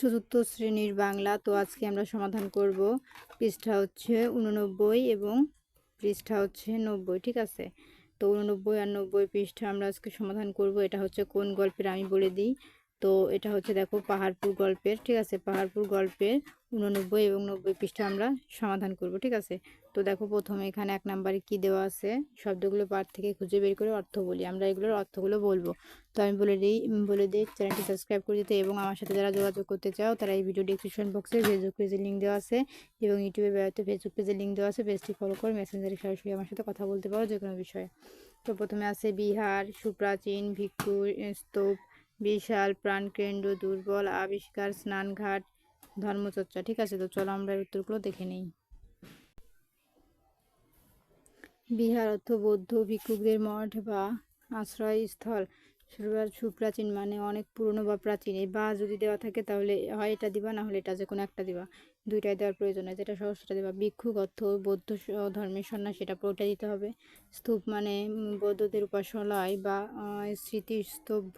চতুর্থ শ্রেণির বাংলা। তো আজকে আমরা সমাধান করব পৃষ্ঠা হচ্ছে উননব্বই এবং পৃষ্ঠা হচ্ছে নব্বই, ঠিক আছে? তো উননব্বই আর নব্বই পৃষ্ঠা আমরা আজকে সমাধান করব। এটা হচ্ছে কোন গল্পের আমি বলে দিই। তো এটা হচ্ছে দেখো পাহাড়পুর গল্পের, ঠিক আছে? পাহাড়পুর গল্পের উননব্বই এবং নব্বই পৃষ্ঠা আমরা সমাধান করব, ঠিক আছে? তো দেখো প্রথমে এখানে এক নাম্বারে কি দেওয়া আছে? শব্দগুলো পার থেকে খুঁজে বের করে অর্থ বলি, আমরা এগুলোর অর্থগুলো বলব। তো আমি বলে দিই বলে দিই, চ্যানেলটি সাবস্ক্রাইব করে দিতে এবং আমার সাথে যারা যোগাযোগ করতে চাও, তারা এই ভিডিও ডিসক্রিপশন বক্সে ফেসবুক পেজের লিঙ্ক দেওয়া আছে এবং ইউটিউবে বেড়াতে ফেসবুক পেজের লিঙ্ক দেওয়া আছে। পেজটি ফলো করে মেসেঞ্জারে সরাসরি আমার সাথে কথা বলতে পারো যে কোনো বিষয়ে। তো প্রথমে আছে বিহার, সুপ্রাচীন, ভিক্ষুর, স্তূপ বিশাল প্রাণকেন্দ্র দুর্বল আবিষ্কার স্নানঘাট ধর্মচর্চা। ঠিক আছে তো চলো আমরা এর উত্তরগুলো দেখে নিই। বিহার অর্থ বৌদ্ধ ভিক্ষুকদের মঠ বা আশ্রয়স্থল। সুপ্রা সুপ্রাচীন মানে অনেক পুরনো বা প্রাচীন। এই বা যদি দেওয়া থাকে তাহলে হয় এটা দিবা না হলে এটা যে কোনো একটা দিবা। দুইটাই দেওয়ার প্রয়োজন হয় যেটা সহজ সেটা দিবা। ভিক্ষুক অর্থ বৌদ্ধ ধর্মের সন্ন্যাস সেটা পুরোটা দিতে হবে। স্তূপ মানে বৌদ্ধদের উপাসনালয় বা আহ, স্মৃতিস্তম্ভ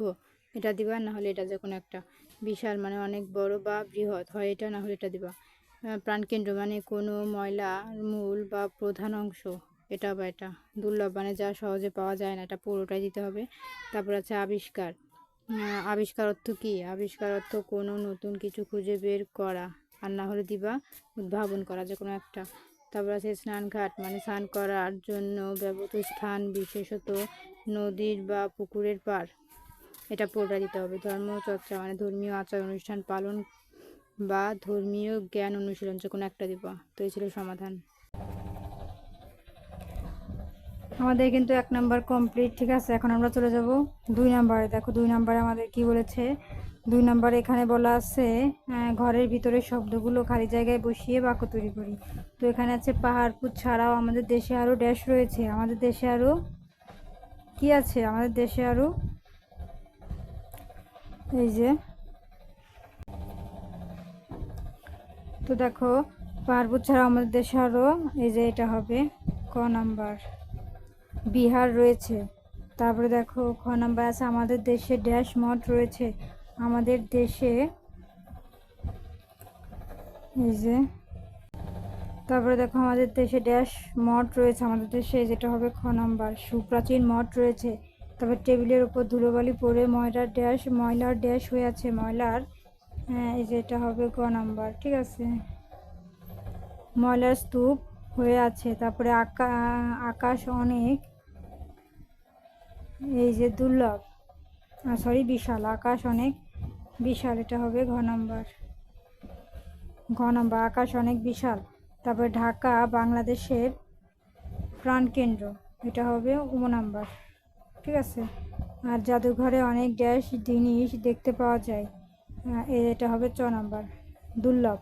এটা দিবা না হলে এটা যে কোনো একটা বিশাল মানে অনেক বড় বা বৃহৎ হয়, এটা না হলে এটা দিবা। প্রাণকেন্দ্র মানে কোনো ময়লার মূল বা প্রধান অংশ, এটা বা এটা। দুর্লভ মানে যা সহজে পাওয়া যায় না, এটা পুরোটাই দিতে হবে। তারপর আছে আবিষ্কার। আবিষ্কার অর্থ কি? আবিষ্কার অর্থ কোনো নতুন কিছু খুঁজে বের করা, আর না হলে দিবা উদ্ভাবন করা যে কোনো একটা। তারপর আছে স্নানঘাট মানে স্নান করার জন্য ব্যবহৃত স্থান, বিশেষত নদীর বা পুকুরের পাড়। এটা পুরোটা দিতে হবে। ধর্মচর্চা মানে ধর্মীয় আচার অনুষ্ঠান পালন বা ধর্মীয় জ্ঞান অনুশীলন, যে কোনো একটা দিবা। তো এই ছিল সমাধান। আমাদের কিন্তু এক নাম্বার কমপ্লিট ঠিক আছে? এখন আমরা চলে যাব দুই নাম্বারে। দেখো, দুই নাম্বারে আমাদের কি বলেছে? দুই নাম্বারে এখানে বলা আছে ঘরের ভিতরে শব্দগুলো খালি জায়গায় বসিয়ে বাক্য তৈরি করি। তো এখানে আছে পাহাড়পুর ছাড়াও আমাদের দেশে আরও ড্যাশ রয়েছে। আমাদের দেশে আরও কি আছে? আমাদের দেশে আরও এই যে। তো দেখো পাহাড়পুর ছাড়া আমাদের দেশে আরও এই যে এটা হবে, ক নাম্বার। বিহার রয়েছে। তারপরে দেখো, খ নাম্বার আছে, আমাদের দেশে ড্যাশ মঠ রয়েছে। আমাদের দেশে, এই যে। তারপরে দেখো, আমাদের দেশে ড্যাশ মঠ রয়েছে। আমাদের দেশে যেটা হবে খ নাম্বার। সুপ্রাচীন মঠ রয়েছে। তারপর টেবিলের উপর ধুলোবালি পড়ে ময়লার ড্যাশ ময়লার ড্যাশ হয়ে আছে। ময়লার হ্যাঁ এই যে এটা হবে গ নাম্বার, ঠিক আছে? ময়লার স্তূপ হয়ে আছে। তারপরে আকা, আকাশ অনেক। এই যে দুর্লভ। সরি বিশাল। আকাশ অনেক, বিশাল। এটা হবে ঘ নাম্বার। ঘ নাম্বার, আকাশ অনেক বিশাল। তারপরে ঢাকা, বাংলাদেশের প্রাণকেন্দ্র। এটা হবে উম নাম্বার। ঠিক আছে? আর জাদুঘরে অনেক ড্যাশ জিনিস দেখতে পাওয়া যায়। এটা হবে চ নাম্বার। দুর্লভ।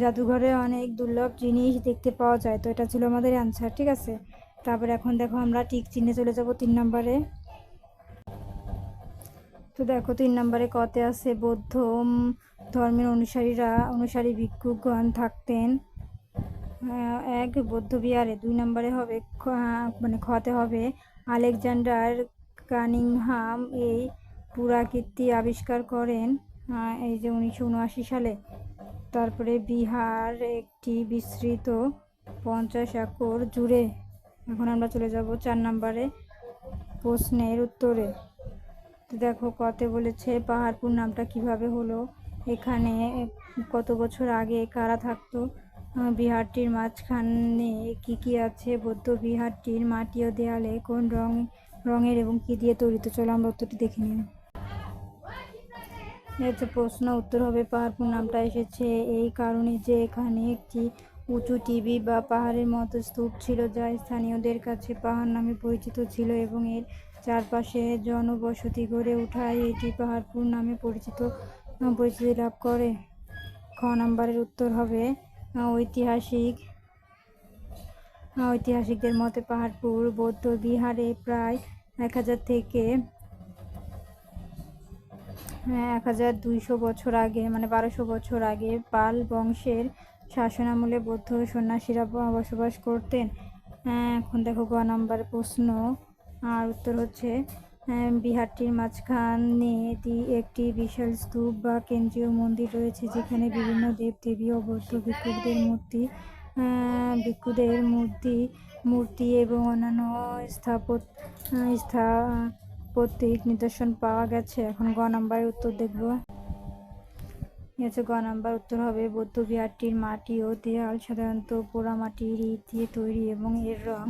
জাদুঘরে অনেক দুর্লভ জিনিস দেখতে পাওয়া যায়। তো এটা ছিল আমাদের অ্যান্সার ঠিক আছে? তারপরে এখন দেখো আমরা টিক চিহ্নে চলে যাব তিন নম্বরে। তো দেখো তিন নম্বরে কতে আছে বৌদ্ধ ধর্মের অনুসারীরা, অনুসারী ভিক্ষুকগণ থাকতেন। এক বৌদ্ধ বিহারে, দুই নম্বরে হবে মানে খতে হবে আলেকজান্ডার কানিংহাম এই পুরাকীর্তি আবিষ্কার করেন এই যে উনিশশো উনআশি সালে। তারপরে বিহার একটি বিস্তৃত পঞ্চাশ একর জুড়ে। এখন আমরা চলে যাব চার নম্বরে প্রশ্নের উত্তরে। তো দেখো, কতে বলেছে, পাহাড়পুর নামটা কীভাবে হলো? এখানে কত বছর আগে কারা থাকতো? বিহারটির মাঝখানে কি কি আছে? বৌদ্ধ বিহারটির মাটি ও দেয়ালে কোন রং, রঙের এবং কি দিয়ে তৈরি তো চলো আমরা উত্তরটি দেখে নিই। হচ্ছে প্রশ্ন, উত্তর হবে পাহাড়পুর, নামটা এসেছে। এই কারণে যে এখানে একটি উঁচু টিভি বা পাহাড়ের মতো স্তূপ ছিল যা স্থানীয়দের কাছে পাহাড় নামে পরিচিত ছিল এবং এর চারপাশে জনবসতি গড়ে ওঠায় এটি পাহাড়পুর নামে পরিচিত, পরিচিতি লাভ করে। খ নাম্বারের উত্তর হবে ঐতিহাসিক ঐতিহাসিকদের মতে পাহাড়পুর বৌদ্ধ বিহারে প্রায় এক হাজার থেকে হ্যাঁ এক হাজার দুইশো বছর আগে মানে বারোশো বছর আগে পাল বংশের শাসনামলে বৌদ্ধ সন্ন্যাসীরা বসবাস করতেন। হ্যাঁ, এখন দেখো গ নাম্বার প্রশ্ন। আর উত্তর হচ্ছে বিহারটির মাঝখানে একটি বিশাল স্তূপ বা কেন্দ্রীয় মন্দির রয়েছে যেখানে বিভিন্ন দেবদেবী ও বৌদ্ধ ভিক্ষুকদের মূর্তি আহ, ভিক্ষুদের মূর্তি মূর্তি এবং অন্যান্য স্থাপত স্থাপত্যিক নিদর্শন পাওয়া গেছে। এখন গ নাম্বারের উত্তর দেখব। গ নাম্বার উত্তর হবে বৌদ্ধ বিহারটির মাটি ও দেয়াল সাধারণত পোড়ামাটির ইট দিয়ে তৈরি এবং এর রং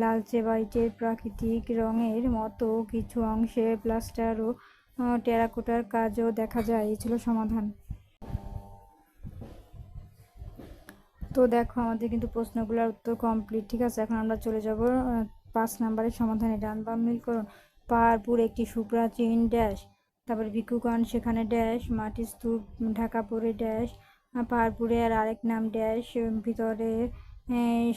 লালচে বাইটের প্রাকৃতিক রঙের মতো কিছু অংশে প্লাস্টার ও টেরাকোটার কাজও দেখা যায়। এই ছিল সমাধান। তো দেখো, আমাদের কিন্তু প্রশ্নগুলোর উত্তর কমপ্লিট ঠিক আছে? এখন আমরা চলে যাব পাঁচ নাম্বারের সমাধানে। ডান বাম মিলকরণ পাহাড়পুর একটি সুপ্রাচীন ড্যাশ। তারপরে ভিক্ষুগণ সেখানে ড্যাশ মাটির স্তূপ, ঢাকা পড়ে ড্যাশ। পাহাড়পুরে আর আরেক নাম ড্যাশ ভিতরে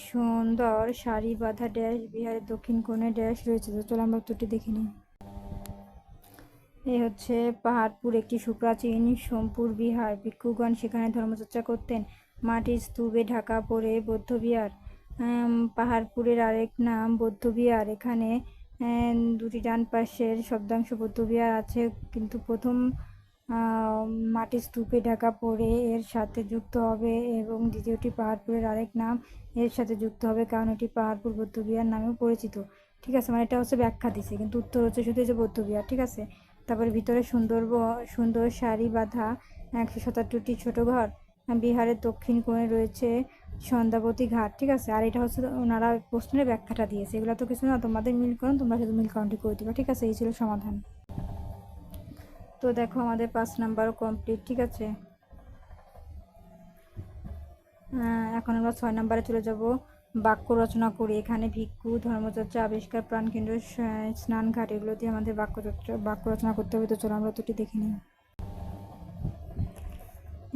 সুন্দর সারি বাঁধা ড্যাশ বিহারের দক্ষিণ কোণে ড্যাশ রয়েছে। তো চলো আমরা উত্তরটি দেখে নিই। এই হচ্ছে পাহাড়পুর, একটি সুপ্রাচীন সোমপুর, বিহার। ভিক্ষুগণ সেখানে ধর্মচর্চা করতেন। মাটির স্তূপে ঢাকা পড়ে বৌদ্ধবিহার পাহাড়পুরের আরেক নাম বৌদ্ধবিহার এখানে দুটি ডান পাশের শব্দাংশ বৌদ্ধবিহার আছে। কিন্তু প্রথম মাটির স্তূপে ঢাকা পড়ে এর সাথে যুক্ত হবে এবং দ্বিতীয়টি পাহাড়পুরের আরেক নাম এর সাথে যুক্ত হবে কারণ এটি পাহাড়পুর বৌদ্ধবিহার নামেও পরিচিত। ঠিক আছে মানে এটা হচ্ছে ব্যাখ্যা দিছে, কিন্তু উত্তর হচ্ছে শুধু যে বৌদ্ধবিহার, ঠিক আছে? তারপরে ভিতরে সুন্দর সুন্দর সারি বাঁধা একশো সাতাত্তরটি ছোটো ঘর, বিহারের দক্ষিণ কোণে রয়েছে সন্ধ্যাবতী ঘাট, ঠিক আছে? আর এটা হচ্ছে ওনারা প্রশ্নের ব্যাখ্যাটা দিয়েছে। এগুলো তো কিছু না, তোমাদের মিল মিলকরণ তোমরা শুধু মিল মিলকরণটি করে দিবা, ঠিক আছে? এই ছিল সমাধান। তো দেখো আমাদের পাঁচ নাম্বারও কমপ্লিট ঠিক আছে? আহ, এখন আমরা ছয় নাম্বারে চলে যাব। বাক্য রচনা করি। এখানে ভিক্ষু ধর্মচর্চা আবিষ্কার প্রাণকেন্দ্র স- স্নানঘাট এগুলো দিয়ে আমাদের বাক্য চর্চা বাক্য রচনা করতে হবে। তো চলো আমরা দুটি দেখে নিই।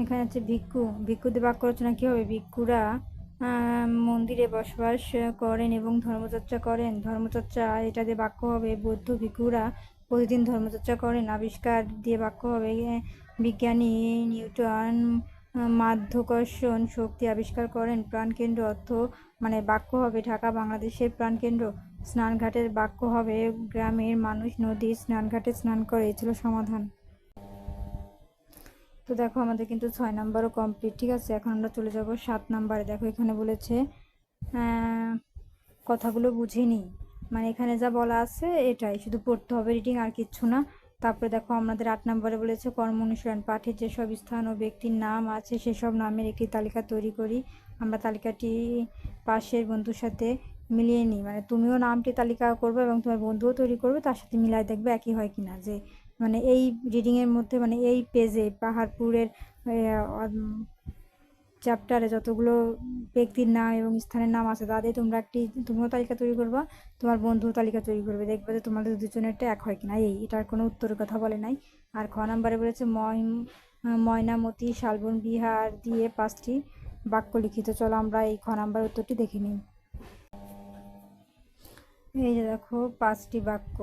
এখানে হচ্ছে ভিক্ষু। ভিক্ষুদের বাক্য রচনা কী হবে? ভিক্ষুরা মন্দিরে বসবাস করেন এবং ধর্মচর্চা করেন। ধর্মচর্চা এটা দিয়ে বাক্য হবে বৌদ্ধ ভিক্ষুরা প্রতিদিন ধর্মচর্চা করেন আবিষ্কার দিয়ে বাক্য হবে। বিজ্ঞানী নিউটন মাধ্যাকর্ষণ শক্তি আবিষ্কার করেন। প্রাণকেন্দ্র অর্থ মানে বাক্য হবে। ঢাকা, বাংলাদেশের প্রাণকেন্দ্র। স্নানঘাটের বাক্য হবে। গ্রামের মানুষ নদীর স্নানঘাটে স্নান করে। এই ছিল সমাধান। তো দেখো, আমাদের কিন্তু ছয় নাম্বারও কমপ্লিট ঠিক আছে? এখন আমরা চলে যাব সাত নাম্বারে। দেখো, এখানে বলেছে কথাগুলো বুঝে নিই। মানে এখানে যা বলা আছে এটাই। শুধু পড়তে হবে রিডিং আর কিচ্ছু না। তারপরে দেখো আমাদের আট নম্বরে বলেছে, কর্ম অনুসরণ পাঠের যেসব স্থান ও ব্যক্তির নাম আছে, সেসব নামের একটি তালিকা তৈরি করি। আমরা তালিকাটি পাশের বন্ধুর সাথে মিলিয়ে নিই। মানে তুমিও নামটি তালিকা করবে এবং তোমার বন্ধুও তৈরি করবে, তার সাথে মিলাই দেখবে একই হয় কিনা যে মানে এই রিডিংয়ের মধ্যে মানে এই পেজে পাহাড়পুরের চ্যাপ্টারে যতগুলো ব্যক্তির নাম এবং স্থানের নাম আছে, তাদের তোমরা একটি, তুমিও তালিকা তৈরি করবা, তোমার বন্ধুও তালিকা তৈরি করবে, দেখবে যে তোমাদের দুজনেরটা এক হয় কিনা। এই, এটার কোনো উত্তরের কথা বলে নাই। আর খ নাম্বারে বলেছে ময় ময়নামতি, শালবন বিহার দিয়ে পাঁচটি বাক্য লিখিত। চলো আমরা এই খ নাম্বার উত্তরটি দেখে নিই। এই যে দেখো, পাঁচটি বাক্য।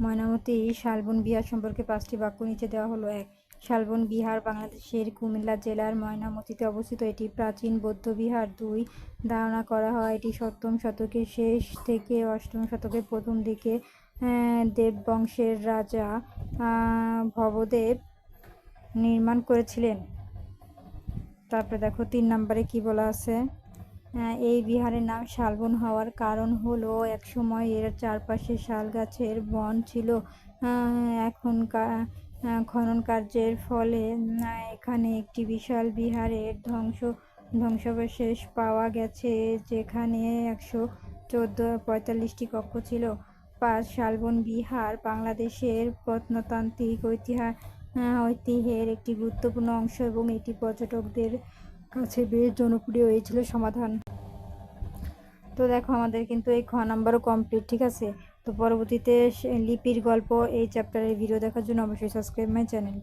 ময়নামতি, শালবন বিহার সম্পর্কে পাঁচটি বাক্য নিচে দেওয়া হলো। এক শালবন বিহার বাংলাদেশের কুমিল্লা জেলার ময়নামতিতে অবস্থিত এটি প্রাচীন বৌদ্ধ বিহার। দুই ধারণা করা হয় এটি সপ্তম শতকের শেষ থেকে অষ্টম শতকের প্রথম দিকে আহ, দেব বংশের রাজা ভবদেব নির্মাণ করেছিলেন। তারপরে দেখো তিন নম্বরে কি বলা আছে? এই বিহারের নাম শালবন হওয়ার কারণ হলো একসময় এর চারপাশে শাল গাছের বন ছিল। এখনকার খনন কার্যের ফলে এখানে একটি বিশাল বিহারের ধ্বংস, ধ্বংসাবশেষ পাওয়া গেছে, যেখানে একশো চোদ্দ, পঁয়তাল্লিশটি কক্ষ ছিল। পাঁচ শালবন বিহার বাংলাদেশের প্রত্নতান্ত্রিক ঐতিহাস ঐতিহ্যের একটি গুরুত্বপূর্ণ অংশ এবং এটি পর্যটকদের কাছে বেশ জনপ্রিয়। এই ছিল সমাধান। তো দেখো, আমাদের কিন্তু এই খ নাম্বারও কমপ্লিট ঠিক আছে? তো পরবর্তীতে লিপির গল্প এই চ্যাপ্টারের ভিডিও দেখার জন্য অবশ্যই সাবস্ক্রাইব মাই চ্যানেল